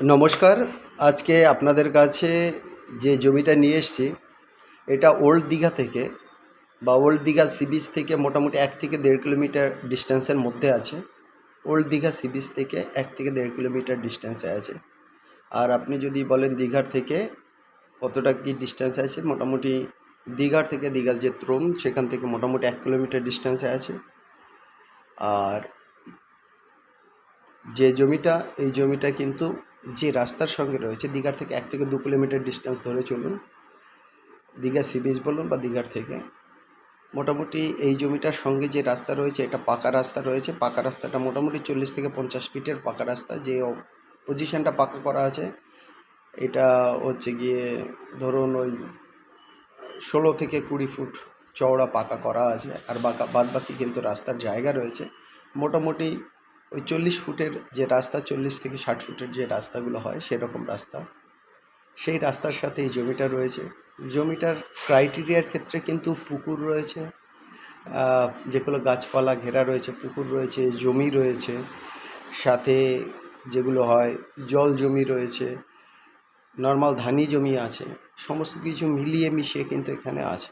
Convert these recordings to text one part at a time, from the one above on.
নমস্কার। আজকে আপনাদের কাছে যে জমিটা নিয়ে এসেছি, এটা ওল্ড দীঘা থেকে বা ওল্ড দীঘা সি বিচ থেকে মোটামুটি এক থেকে দেড় কিলোমিটার ডিস্টেন্সের মধ্যে আছে। ওল্ড দীঘা সি বিচ থেকে এক থেকে দেড় কিলোমিটার ডিস্টেন্সে আছে। আর আপনি যদি বলেন দীঘার থেকে কতটা কি ডিস্টেন্স আছে, মোটামুটি দীঘার থেকে দীঘার যে ত্রোন সেখান থেকে মোটামুটি এক কিলোমিটার ডিস্টেন্সে আছে। আর যে জমিটা, এই জমিটা কিন্তু যে রাস্তার সঙ্গে রয়েছে, দীঘার থেকে এক থেকে দু কিলোমিটার ডিস্টেন্স ধরে চলুন। দীঘা সি বিচ বলুন বা দীঘার থেকে। মোটামুটি এই জমিটার সঙ্গে যে রাস্তা রয়েছে, এটা পাকা রাস্তা রয়েছে। পাকা রাস্তাটা মোটামুটি চল্লিশ থেকে পঞ্চাশ ফিটের পাকা রাস্তা। যে পজিশনটা পাকা করা আছে, এটা হচ্ছে গিয়ে ধরুন ওই ষোলো থেকে কুড়ি ফুট চওড়া পাকা করা আছে। আর বাকা বাদ বাকি কিন্তু রাস্তার জায়গা রয়েছে। মোটামুটি ওই চল্লিশ ফুটের যে রাস্তা, চল্লিশ থেকে ষাট ফুটের যে রাস্তাগুলো হয় সেরকম রাস্তা। সেই রাস্তার সাথে এই জমিটা রয়েছে। জমিটার ক্রাইটেরিয়ার ক্ষেত্রে কিন্তু পুকুর রয়েছে। যেগুলো গাছপালা ঘেরা রয়েছে, পুকুর রয়েছে, জমি রয়েছে। সাথে যেগুলো হয়, জল জমি রয়েছে নর্মাল ধানি জমি আছে। সমস্ত কিছু মিলিয়ে মিশিয়ে কিন্তু এখানে আছে।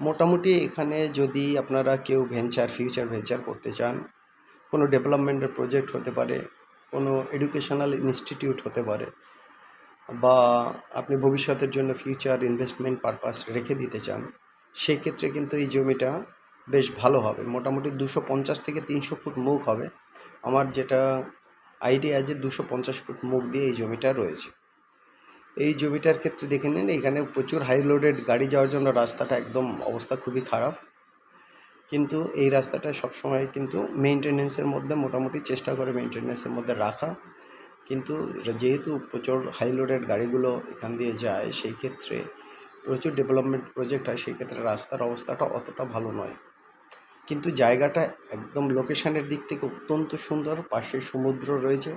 মোটামুটি এখানে যদি আপনারা কেউ ভেঞ্চার ফিউচার ভেঞ্চার করতে চান কোনো ডেভেলপমেন্টের প্রজেক্ট হতে পারে, কোনো এডুকেশনাল ইনস্টিটিউট হতে পারে, বা আপনি ভবিষ্যতের জন্য ফিউচার ইনভেস্টমেন্ট পারপাস রেখে দিতে চান সেই ক্ষেত্রে কিন্তু এই জমিটা বেশ ভালো হবে। মোটামুটি দুশো পঞ্চাশ থেকে তিনশো ফুট মুখ হবে। আমার যেটা আইডিয়া আছে দুশো পঞ্চাশ ফুট মুখ দিয়ে এই জমিটা রয়েছে। এই জমিটার ক্ষেত্রে দেখে নিন, এখানে প্রচুর হাই লোডেড গাড়ি যাওয়ার জন্য রাস্তাটা একদম অবস্থা খুবই খারাপ। কিন্তু এই রাস্তাটা সবসময় কিন্তু মেনটেনেন্সের মধ্যে মোটামুটি চেষ্টা করে মেনটেনেন্সের মধ্যে রাখা। কিন্তু যেহেতু প্রচুর হাই লোডেড গাড়িগুলো এখান দিয়ে যায়, সেই ক্ষেত্রে প্রচুর ডেভেলপমেন্ট প্রজেক্ট হয়, সেই ক্ষেত্রে রাস্তার অবস্থাটা অতটা ভালো নয়। কিন্তু জায়গাটা একদম লোকেশানের দিক থেকে অত্যন্ত সুন্দর, পাশে সমুদ্র রয়েছে।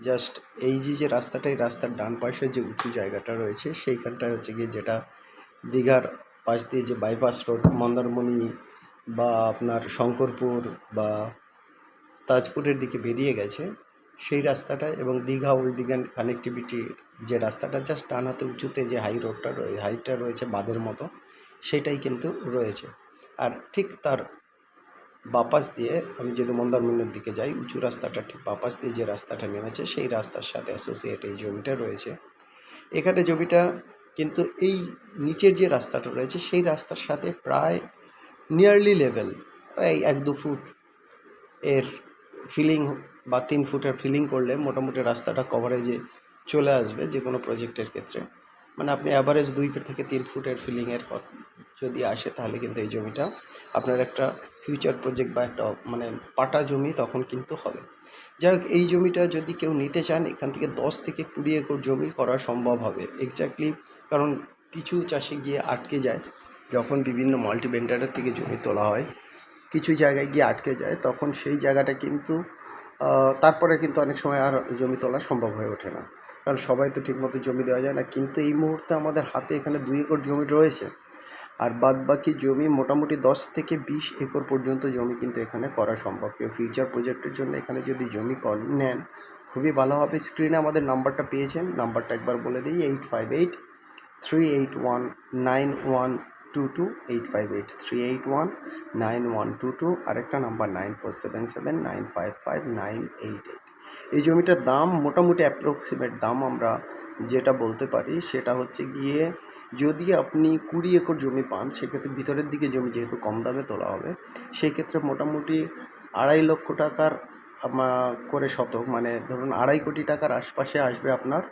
জাস্ট এই যে যে রাস্তাটা, এই রাস্তার ডান পাশে যে উঁচু জায়গাটা রয়েছে, সেইখানটায় হচ্ছে গিয়ে যেটা দীঘার পাশ দিয়ে যে বাইপাস রোড মন্দারমণি বা আপনার শঙ্করপুর বা তাজপুরের দিকে বেরিয়ে গেছে, সেই রাস্তাটা এবং দীঘা ওল্ড দীঘা কানেক্টিভিটি যে রাস্তাটা জাস্ট ডান হাতে উঁচুতে যে হাই রোডটা রয়ে হাইটটা রয়েছে বাঁধের মতো, সেটাই কিন্তু রয়েছে। আর ঠিক তার বাপাস দিয়ে আমি যদি মন্দারমণির দিকে যাই, উঁচু রাস্তাটা ঠিক বাপাস দিয়ে যে রাস্তাটা নেমেছে, সেই রাস্তার সাথে অ্যাসোসিয়েট এই জমিটা রয়েছে। এখানে জমিটা কিন্তু এই নিচের যে রাস্তাটা রয়েছে, সেই রাস্তার সাথে প্রায় নিয়ারলি লেভেল এই এক, দু ফুট এর ফিলিং বা তিন ফুটের ফিলিং করলে মোটামুটি রাস্তাটা কভারেজে চলে আসবে যে কোনো প্রজেক্টের ক্ষেত্রে। মানে আপনি অ্যাভারেজ দুই ফুট থেকে তিন ফুটের ফিলিংয়ের যদি আসে তাহলে কিন্তু এই জমিটা আপনার একটা ফিউচার প্রজেক্ট বা একটা মানে পাটা জমি তখন কিন্তু হবে। যাই হোক, এই জমিটা যদি কেউ নিতে চান, এখান থেকে দশ থেকে কুড়ি একর জমি করা সম্ভব হবে। এক্স্যাক্টলি কারণ কিছু চাষে গিয়ে আটকে যায়। যখন বিভিন্ন মাল্টি ভেন্ডারের থেকে জমি তোলা হয়, কিছু জায়গায় গিয়ে আটকে যায়, তখন সেই জায়গাটা কিন্তু তারপরে কিন্তু অনেক সময় আর জমি তোলা সম্ভব হয়ে ওঠে না। কারণ সবাই তো ঠিকমতো জমি দেওয়া যায় না, কিন্তু এই মুহূর্তে আমাদের হাতে এখানে দুই একর জমি রয়েছে। আর বাদ বাকি জমি মোটামুটি দশ থেকে বিশ একর পর্যন্ত জমি কিন্তু এখানে করা সম্ভব। কেউ ফিউচার প্রজেক্টের জন্য এখানে যদি জমি নেন, খুবই ভালো হবে। স্ক্রিনে আমাদের নাম্বারটা পেয়েছেন, নাম্বারটা একবার বলে দিই eight five eight three eight one nine one two two eight five eight three eight one nine one two two আরেকটা number nine four seven seven nine five five nine eight eight এই জমিটার দাম মোটামুটি approximate দাম আমরা যেটা বলতে পারি সেটা হচ্ছে গিয়ে যদি আপনি কুড়ি একর জমি পান, সেক্ষেত্রে ভিতরের দিকে জমি যেহেতু কম দামে তোলা হবে, সেক্ষেত্রে মোটামুটি আড়াই লক্ষ টাকার করে শতক মানে ধরুন আড়াই কোটি টাকার আশপাশে আসবে আপনার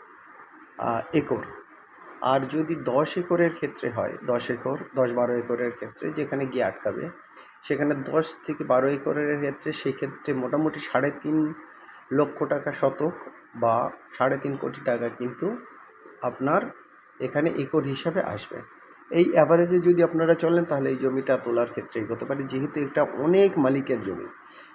একর। আর যদি দশ একরের ক্ষেত্রে হয়, দশ একর, দশ বারো একরের ক্ষেত্রে যেখানে গিয়ে আটকাবে, সেখানে দশ থেকে বারো একরের ক্ষেত্রে সেক্ষেত্রে মোটামুটি সাড়ে তিন লক্ষ টাকা শতক বা সাড়ে তিন কোটি টাকা কিন্তু আপনার এখানে একর হিসাবে আসবে। এই অ্যাভারেজে যদি আপনারা চলেন তাহলে এই জমিটা তোলার ক্ষেত্রে এগোতে পারে, যেহেতু এটা অনেক মালিকের জমি।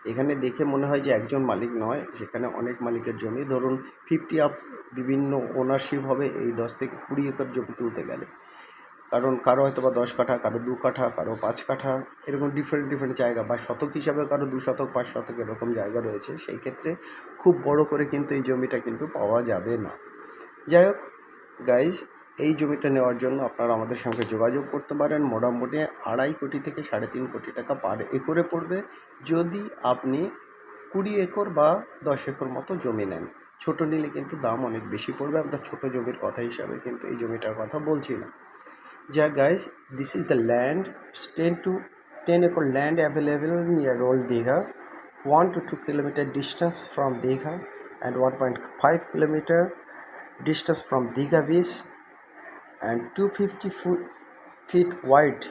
এখানে দেখে মনে হয় যে একজন মালিক নয়, সেখানে অনেক মালিকের জমি। ধরুন ফিফটি অফ বিভিন্ন ওনারশিপ হবে এই দশ থেকে কুড়ি একর জমি তুলতে গেলে। কারণ কারও হয়তো বা দশ কাঠা, কারও দু কাঠা, কারও পাঁচ কাঠা, এরকম ডিফারেন্ট ডিফারেন্ট জায়গা। বা শতক হিসাবে কারও দু শতক, পাঁচ শতক এরকম জায়গা রয়েছে। সেই ক্ষেত্রে খুব বড় করে কিন্তু এই জমিটা কিন্তু পাওয়া যাবে না। যাই হোক গাইজ এই জমিটা নেওয়ার জন্য আপনারা আমাদের সঙ্গে যোগাযোগ করতে পারেন। মোটামুটি আড়াই কোটি থেকে সাড়ে তিন কোটি টাকা পার একরে পড়বে। যদি আপনি কুড়ি একর বা দশ একর মতো জমি নেন, ছোটো নিলে কিন্তু দাম অনেক বেশি পড়বে। আমরা ছোটো জমির কথা হিসাবে কিন্তু এই জমিটার কথা বলছি না। যা guys this is the land ten to ten acre land available near old Digha one to two kilometre distance from Digha and one point five kilometre distance from Diga Beach. And 250 foot, feet wide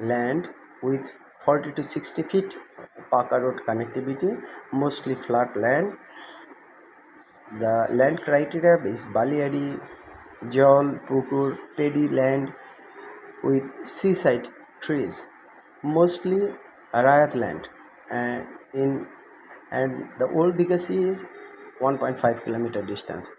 land with 40 to 60 feet Paka road connectivity, mostly flat land. The land criteria is Baliadi, Jol, Pukur, Paddy land with seaside trees, mostly Arayat land. And in and the old Diga Sea is 1.5 kilometer distance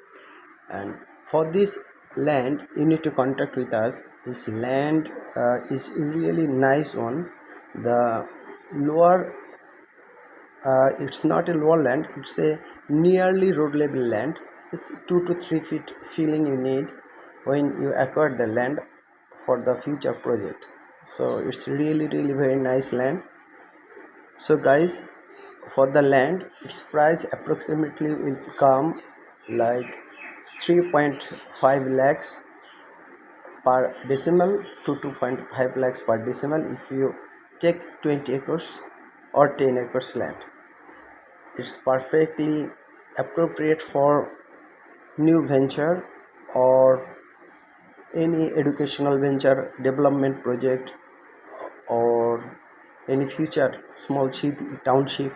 and for this land you need to contact with us. This land uh, is really nice one. The lower uh, it's not a lower land it's a nearly road level land. It's two to three feet feeling you need when you acquire the land for the future project. So it's really really very nice land. So guys for the land its price approximately will come like 3.5 lakhs per decimal to 2.5 lakhs per decimal if you take 20 acres or 10 acres land. It's perfectly appropriate for new venture or any educational venture development project or any future small ship township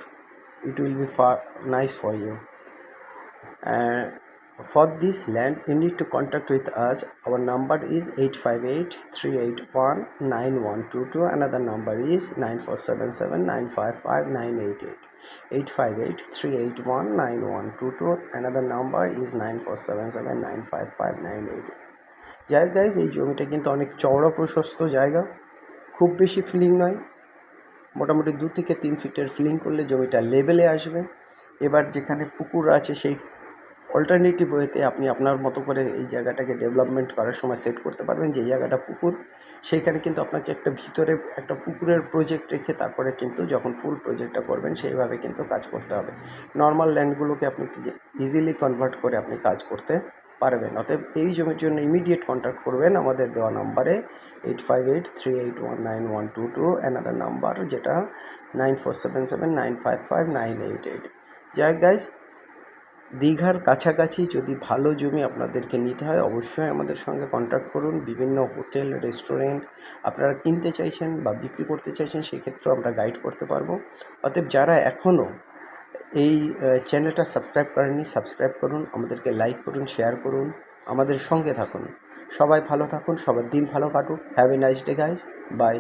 it will be far nice for you. And for this land, you need to contact with us. Our number is 858 381 9122 another number is 9477 955 988 858 381 9122 another number is 9477 955 988 যাই guys এই জমিটা কিন্তু অনেক চওড়া প্রশস্ত জায়গা। খুব বেশি ফিলিং নয়। মোটামুটি দু থেকে তিন ফিটের ফিলিং করলে জমিটা লেভেলে আসবে। এবার যেখানে পুকুর আছে সেই অল্টারনেটিভ ওয়েতে আপনি আপনার মতো করে এই জায়গাটাকে ডেভেলপমেন্ট করার সময় সেট করতে পারবেন, যে জায়গাটা পুকুর, সেইখানে কিন্তু আপনাকে একটা ভিতরে একটা পুকুরের প্রজেক্ট রেখে তারপরে কিন্তু যখন ফুল প্রজেক্টটা করবেন, সেইভাবে কিন্তু কাজ করতে হবে। নর্মাল ল্যান্ডগুলোকে আপনি ইজিলি কনভার্ট করে আপনি কাজ করতে পারবেন। অতএব এই জমির জন্য ইমিডিয়েট কন্ট্যাক্ট করবেন আমাদের দেওয়া নাম্বারে eight five eight three eight one nine one two two another number যেটা nine four seven seven nine five five nine eight eight যাই গাইজ দীঘার কাছাকাছি যদি ভালো জমি আপনাদেরকে নিতে হয়, অবশ্যই আমাদের সঙ্গে কন্ট্যাক্ট করুন। বিভিন্ন হোটেল রেস্টুরেন্ট আপনারা কিনতে চাইছেন বা বিক্রি করতে চাইছেন, সেক্ষেত্রেও আমরা গাইড করতে পারব। অতএব যারা এখনও এই চ্যানেলটা সাবস্ক্রাইব করেননি সাবস্ক্রাইব করুন, আমাদেরকে লাইক করুন শেয়ার করুন, আমাদের সঙ্গে থাকুন। সবাই ভালো থাকুন, সবার দিন ভালো কাটুক। Have a nice day guys bye